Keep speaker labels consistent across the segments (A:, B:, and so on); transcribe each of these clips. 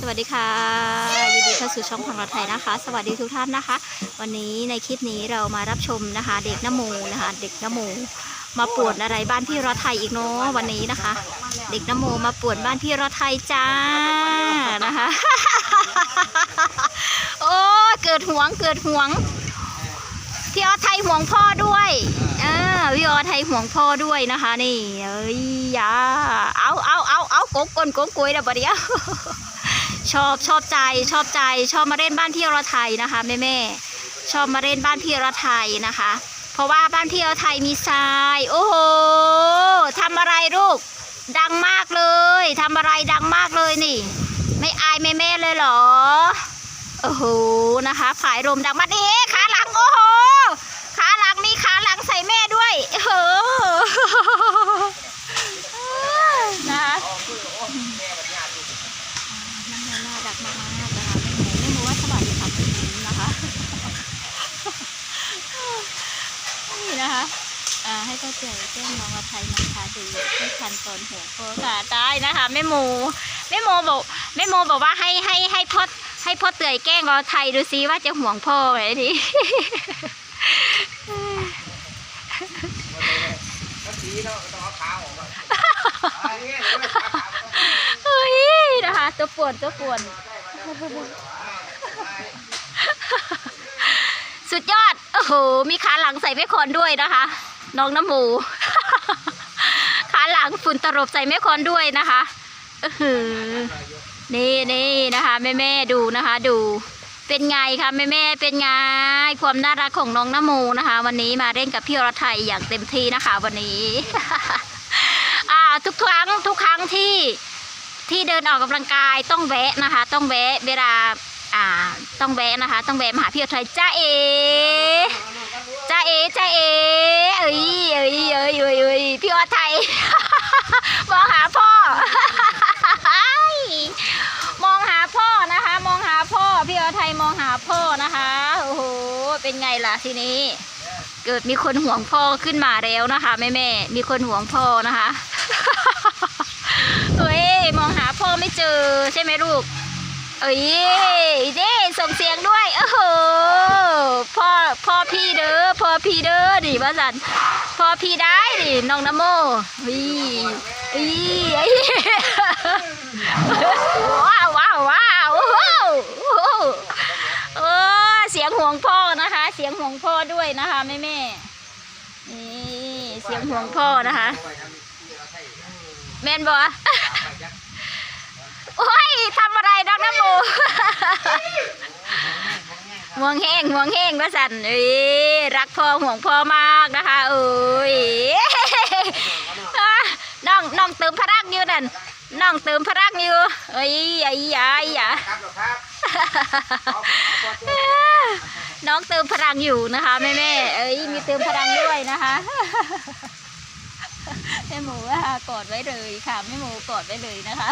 A: สวัสดีค่ะยินดีเข้าสู่ช่องของเราไทยนะคะ สวัสดีทุกท่านนะคะ วันนี้ในคลิปนี้เรามารับชมนะคะ เด็กนโมนะคะ เด็กนโมมาปวนอะไรบ้านพี่รอไทยอีกเนาะวันนี้นะคะ เด็กนโมมาปวนบ้านพี่รอไทยจ้านะคะโอ้เกิดหวงเกิดหวงพี่ออไทยห่วงพ่อด้วยเออพี่ออไทยห่วงพ่อด้วยนะคะ นี่เอ้ยยาเอาเอา เอาเอาโกกกลโกกกวยนะบดเดียวชอบชอบใจชอบใจชอบมาเล่นบ้านพี่อรไทยนะคะแม่แม่ชอบมาเล่นบ้านพี่อรไทยนะคะ เพราะว่าบ้านพี่อรไทยมีทราย โอ้โหทำอะไรลูก ดังมากเลยทำอะไรดังมากเลยนี่ ไม่อายแม่แม่เลยเหรอโอ้โหนะคะผายลมดังมาดีขาหลังโอ้โหขาหลังมีขาหลังใส่แม่ด้วยเออนะคะน้ำ มันน่ารักมากๆนะคะไม่รู้ว่าสวัสดีค่ะคุณนะคะนี่นะคะอ่าให้พ่อเจอแจ้งน้องอภัยนะคะดูให้ทันตอนหัวโคค่ะได้นะคะแม่โมแม่โมบอกแม่โมบอกว่าให้ให้ให้พ่อให้พ่อเตยแกล้งรอไทยดูซิว่าจะห่วงพ่อไหมดิ
B: มันสีเนาะต้องเอาขาวออกมาอันนี้เดี๋ยวขาขาวมันต้อง
A: เฮ้ยนะคะ ตัวป่วนตัวป่วน สุดยอด โอ้โห มีขาหลังใส่แม่คอนด้วยนะคะ น้องน้ำหมู ขาหลังฝุ่นตลบใส่แม่คอนด้วยนะคะเออนี่นี่นะคะแม่แม่ดูนะคะ ดู เป็นไงคะแม่แม่เป็นไงความน่ารักของน้องน้ำหมูนะคะ วันนี้มาเล่นกับพี่อรไทยอย่างเต็มที่นะคะ วันนี้ อ่าทุกครั้งทุกครั้งที่ ที่เดินออกกำลังกายต้องแวะนะคะ ต้องแวะเวลาอ่าต้องแวะนะคะ ต้องแวะมาหาพี่อรไทยจ้าเอจ้าเอจ้าเอเอ้ยเอ้ยเอ้ยเอ้ยเอ้ยพี่อรไทยมองหาพ่อ มองหาพ่อนะคะ มองหาพ่อพี่อรไทยมองหาพ่อนะคะโอ้โหเป็นไงล่ะทีนี้ เกิดมีคนห่วงพ่อขึ้นมาแล้วนะคะแม่แม่มีคนห่วงพ่อนะคะ เฮ้ยมองหาพ่อไม่ เจอใช่ไหมลูก เอ้ยเด้ส่งเสียงด้วยโอ้โหพ่อพ่อพี่เด้อพ่อพี่เด้อดิว่าสันพ่อพี่ได้ดิน้องนโมเฮ้ยเอ้เอ้ยว้าวว้าวว้าวโอ้โหโอ้เออเสียงห่วงพ่อนะคะ เสียงห่วงพ่อด้วยนะคะแม่แม่นี่เสียงห่วงพ่อนะคะ แม่นบ่โทำอะไรดอกน้ำหมูห่วงแห้งห่วงแห้งว่าสันเอ้ยรักพ่อห่วงพ่อมากนะคะเอ้ยน้องน้องเติมพลังอยู่นั่นน้องเติมพลังอยู่เอ้ยไอ้ยายา
B: ครับหรอครับเอาเอาตัว
A: น้องเติมพลังอยู่นะคะแม่แม่เอ้ยมีเติมพลังด้วยนะคะแม่หมูว่ากอดไว้เลยค่ะแม่หมูกอดไว้เลยนะคะ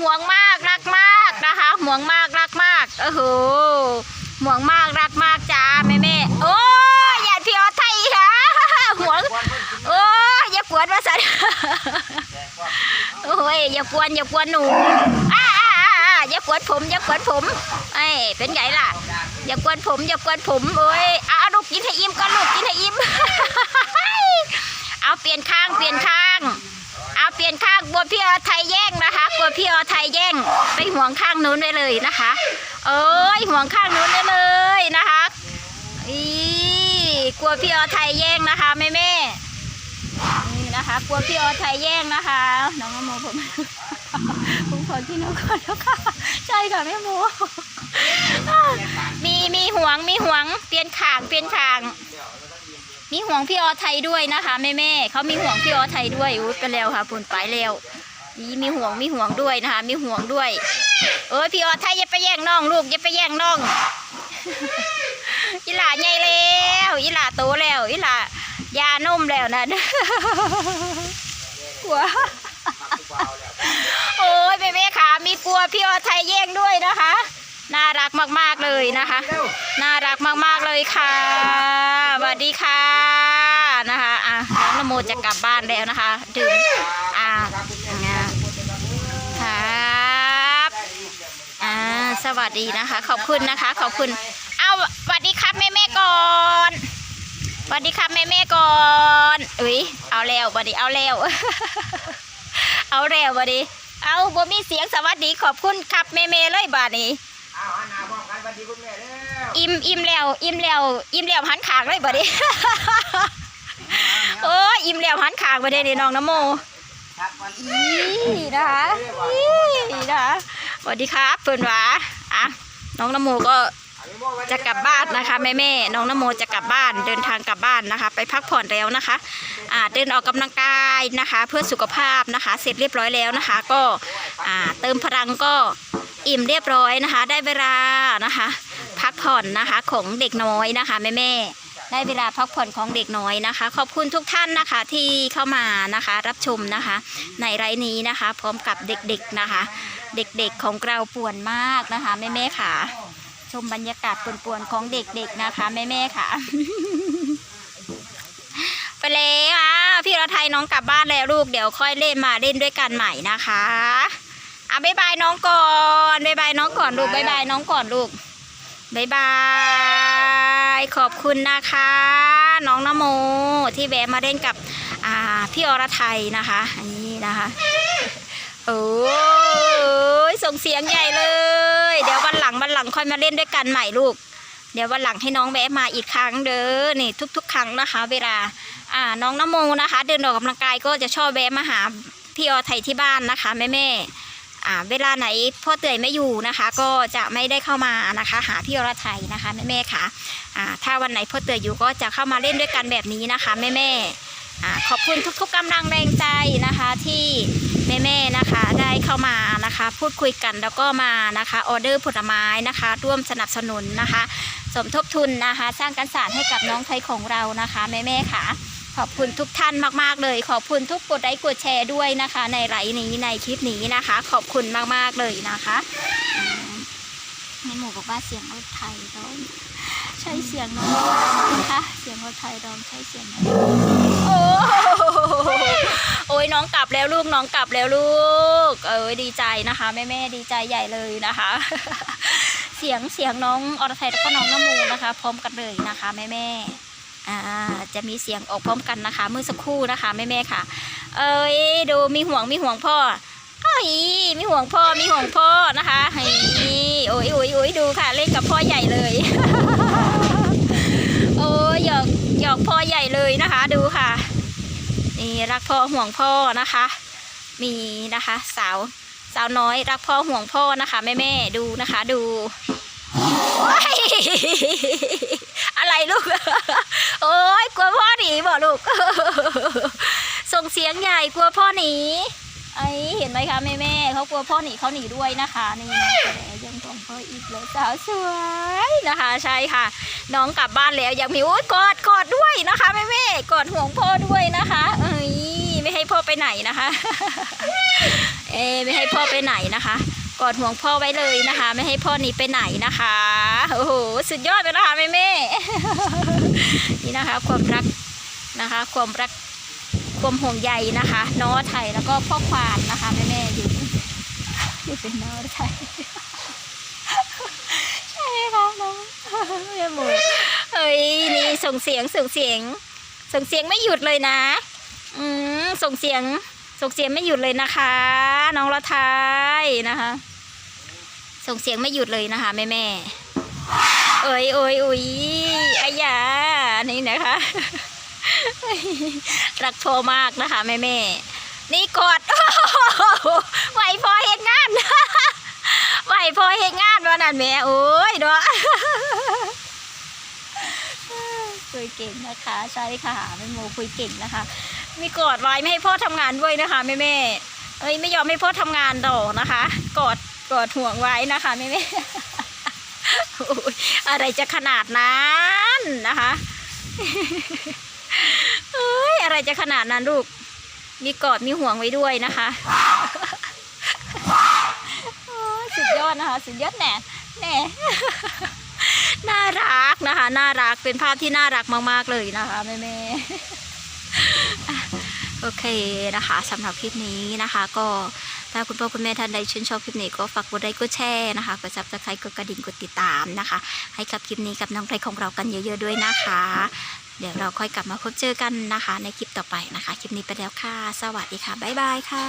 A: ห่วงมากรักมากนะคะห่วงมากรักมากโอ้โหห่วงมากรักมากจ้าแม่แม่โอ้ยอย่าพี่ออไทยค่ะห่วงโอ้ยอย่ากวนมาสันโอ้ยอย่ากวนอย่ากวนหนูอ้าอ้าอ้าอย่ากวนผมอย่ากวนผมไอ้เป็นไงล่ะ อย่ากวนผมอย่ากวนผมโอ้ยเอาลูกกินให้อิ่มก่อนลูกกินให้อิ่มเอาเปลี่ยนข้างเปลี่ยนข้าง เปลี่ยนข้างกลัวพี่อไทยแย่งนะคะกลัวพี่อไทยแย่งไปห่วงข้างนู้นไปเลยนะคะ เอ้ยห่วงข้างนู้นไปเลยนะคะอีกลัวพี่อไทยแย่งนะคะแม่แม่นี่นะคะ กลัวพี่อไทยแย่งนะคะ น้องโมผมผมขอที่น้องก่อนแล้วค่ะใช่ค่ะแม่โมมีมีห่วงมีห่วงเปลี่ยนขางเปลี่ยนขาง มีห่วงพี่ออไทยด้วยนะคะแม่แม่เขามีห่วงพี่ออไทยด้วยอุ้ยไปแล้วค่ะปุ่นไปแล้วนี่มีห่วงมีห่วงด้วยนะคะมีห่วงด้วยเอ้ยพี่ออไทยอย่าไปแย่งน้องลูกอย่าไปแย่งน้องอีหล่าใหญ่แล้วอีหล่าโตแล้วอีหล่ายานุ่มแล้วนะกลัวโอ้ยแม่แม่ๆค่ะมีกลัวพี่ออไทยแย่งด้วยนะคะ น่ารักมากๆเลยนะคะ เลยค่ะสวัสดีค่ะนะคะอะน้องนโมจะกลับบ้านแล้วนะคะ ดื่มอะครับอ่าสวัสดีนะคะ ขอบคุณนะคะ ขอบคุณเอาสวัสดีครับแม่แม่ก่อนสวัสดีครับแม่แม่ก่อนอุ้ยเอาแล้วสวัสดีเอาแล้วเอาแล้วสวัสดีเอาบ่มีเสียงสวัสดีขอบคุณครับแม่แม่เลยบาดนี้เอา
B: อันนาบอกกันสวัสดีคุณแม่เลย
A: อิ่มอิ่มแล้วอิ่มแล้วอิ่มแล้วหันขางเลยบัดนี้โอ้ยอิ่มแล้วหันขางบัดนี้น้องน้ำโม
B: ครับวันนี้
A: นี่นะคะนี่นะคะสวัสดีครับเพื่อนหวาอะน้องน้ำโมก็
B: อันนี้โม่วันนี้
A: จะกลับบ้านนะคะแม่แม่ๆน้องน้ำโมจะกลับบ้านเดินทางกลับบ้านนะคะ ไปพักผ่อนแล้วนะคะอ่าเดินออกกำลังกายนะคะ เพื่อสุขภาพนะคะ เสร็จเรียบร้อยแล้วนะคะ ก็อ่าเติมพลังก็อิ่มเรียบร้อยนะคะ ได้เวลานะคะ พักผ่อนนะคะของเด็กน้อยนะคะแม่แม่ได้เวลาพักผ่อนของเด็กน้อยนะคะ ขอบคุณทุกท่านนะคะที่เข้ามานะคะ รับชมนะคะ ในไลฟ์นี้นะคะ พร้อมกับเด็กๆนะคะ เด็กๆของเราป่วนมากนะคะแม่แม่ค่ะ ชมบรรยากาศป่วนๆของเด็กๆนะคะแม่ๆค่ะ ไปแล้วอะพี่ระไทยน้องกลับบ้านแล้วลูกเดี๋ยวค่อยเล่นมาเล่นด้วยกันใหม่นะคะอะบ๊ายบายน้องก่อนบ๊ายบายน้องก่อนลูกบ๊ายบายน้องก่อนลูก บายบาย ขอบคุณนะคะ น้องนโมที่แวะมาเล่นกับพี่อรไทยนะคะ อันนี้นะคะโอ้ยส่งเสียงใหญ่เลย เดี๋ยววันหลังวันหลังค่อยมาเล่นด้วยกันใหม่ลูก เดี๋ยววันหลังให้น้องแวะมาอีกครั้งเด้อนี่ทุก ๆ ครั้งนะคะ เวลาอ่าน้องนโมนะคะ เดินออกกำลังกายก็จะชอบแวะมาหาพี่ออไทยที่บ้านนะคะแม่แม่ เวลาไหนพ่อเตยไม่อยู่นะคะ ก็จะไม่ได้เข้ามานะคะ หาพี่อรไทยนะคะแม่แม่ๆค่ะอ่าถ้าวันไหนพ่อเตยอยู่ก็จะเข้ามาเล่นด้วยกันแบบนี้นะคะแม่แม่ๆขอบคุณทุกๆกำลังแรงใจนะคะที่แม่ๆนะคะได้เข้ามานะคะ พูดคุยกันแล้วก็มานะคะออเดอร์ผลไม้นะคะ ร่วมสนับสนุนนะคะ สมทบทุนนะคะ สร้างกันศาสตร์ให้กับน้องไทยของเรานะคะ แม่ๆค่ะ ขอบคุณทุกท่านมาก ๆ เลย ขอบคุณทุกกดไลค์กดแชร์ด้วยนะคะ ในไลฟ์นี้ในคลิปนี้นะคะ ขอบคุณมาก ๆ เลยนะคะอืมแม่หมูบอกว่าเสียงรถไทยร้องใช่เสียงน้องนะคะเสียงรถไทยร้องใช่เสียงน้องโอ้โอ้ยน้องกลับแล้วลูกน้องกลับแล้วลูก เอ้ยดีใจนะคะแม่แม่ดีใจใหญ่เลยนะคะ เสียงเสียงน้องอรไทยแล้วก็น้องน้ำมูนะคะ พร้อมกันเลยนะคะแม่แม่ อ่าจะมีเสียงออกพร้อมกันนะคะ เมื่อสักครู่นะคะแม่แม่ๆค่ะ เอ้ยดูมีห่วงมีห่วงพ่อเอ้ยมีห่วงพ่อมีห่วงพ่อนะคะเฮ้ยโอ้ยโอ้ยโอ้ยดูค่ะ เล่นกับพ่อใหญ่เลย โอ้ยหยอกหยอกพ่อใหญ่เลยนะคะ ดูค่ะนี่รักพ่อห่วงพ่อนะคะ มีนะคะ สาวสาวน้อยรักพ่อห่วงพ่อนะคะแม่แม่ๆดูนะคะ ดู อะไรลูก โอ้ยกลัวพ่อหนีบ่ลูก ส่งเสียงใหญ่กลัวพ่อหนีไอ้เห็นไหมคะแม่แม่เขากลัวพ่อหนีเขาหนีด้วยนะคะนี่ยังของพ่ออีกเลยสาวสวยนะคะ ใช่ค่ะ น้องกลับบ้านแล้วยังมีโอ๊ยกอดกอดด้วยนะคะแม่แม่กอดห่วงพ่อด้วยนะคะ เอ้ยไม่ให้พ่อไปไหนนะคะ เอไม่ให้พ่อไปไหนนะคะ กอดห่วงพ่อไว้เลยนะคะ ไม่ให้พ่อหนีไปไหนนะคะ โอ้โห สุดยอดไปนะคะแม่แม่นี่นะคะ ความรักนะคะ ความรักความห่วงใยนะคะน้อไทยแล้วก็พ่อควานนะคะแม่แม่อยู่นี่เป็นน้อไทยใช่ไหมคะน้องแม่หมูเอ้ยนี่ส่งเสียงส่งเสียง ส่งเสียงไม่หยุดเลยนะ อืมส่งเสียง ส่งเสียงไม่หยุดเลยนะคะ น้องละทายนะคะ ส่งเสียงไม่หยุดเลยนะคะ แม่แม่เอ้ยเอ้ยอุ้ยอายานี่นะคะ รักพ่อมากนะคะแม่แม่นี่กอดไหวพอเห็นงานไหวพอเห็นงานวันนั้นแม่โอ้ยเนาะคุยเก่งนะคะ ใช่ค่ะแม่โมคุยเก่งนะคะ มีกอดไว้ไม่ให้พ่อทำงานด้วยนะคะแม่แม่เอ้ยไม่ยอมให้พ่อทำงานดอกนะคะ กอดกอดห่วงไว้นะคะแม่แม่โอ้ยอะไรจะขนาดนั้นนะคะเอ้ยอะไรจะขนาดนั้นลูก มีกอดมีห่วงไว้ด้วยนะคะสุดยอดนะคะ สุดยอดแน่แน่น่ารักนะคะ น่ารักเป็นภาพที่น่ารักมาก ๆ เลยนะคะแม่แม่ โอเคนะคะสำหรับคลิปนี้นะคะ ก็ถ้าคุณพ่อคุณแม่ท่านใดชื่นชอบคลิปนี้ก็ฝากกดไลค์กดแชร์นะคะกดซับสไครต์กดกระดิ่งกดติดตามนะคะ ให้กับคลิปนี้กับน้องไพรของเรากันเยอะ ๆด้วยนะคะ เดี๋ยวเราค่อยกลับมาพบเจอกันนะคะ ในคลิปต่อไปนะคะ คลิปนี้ไปแล้วค่ะ สวัสดีค่ะบ๊ายบายค่ะ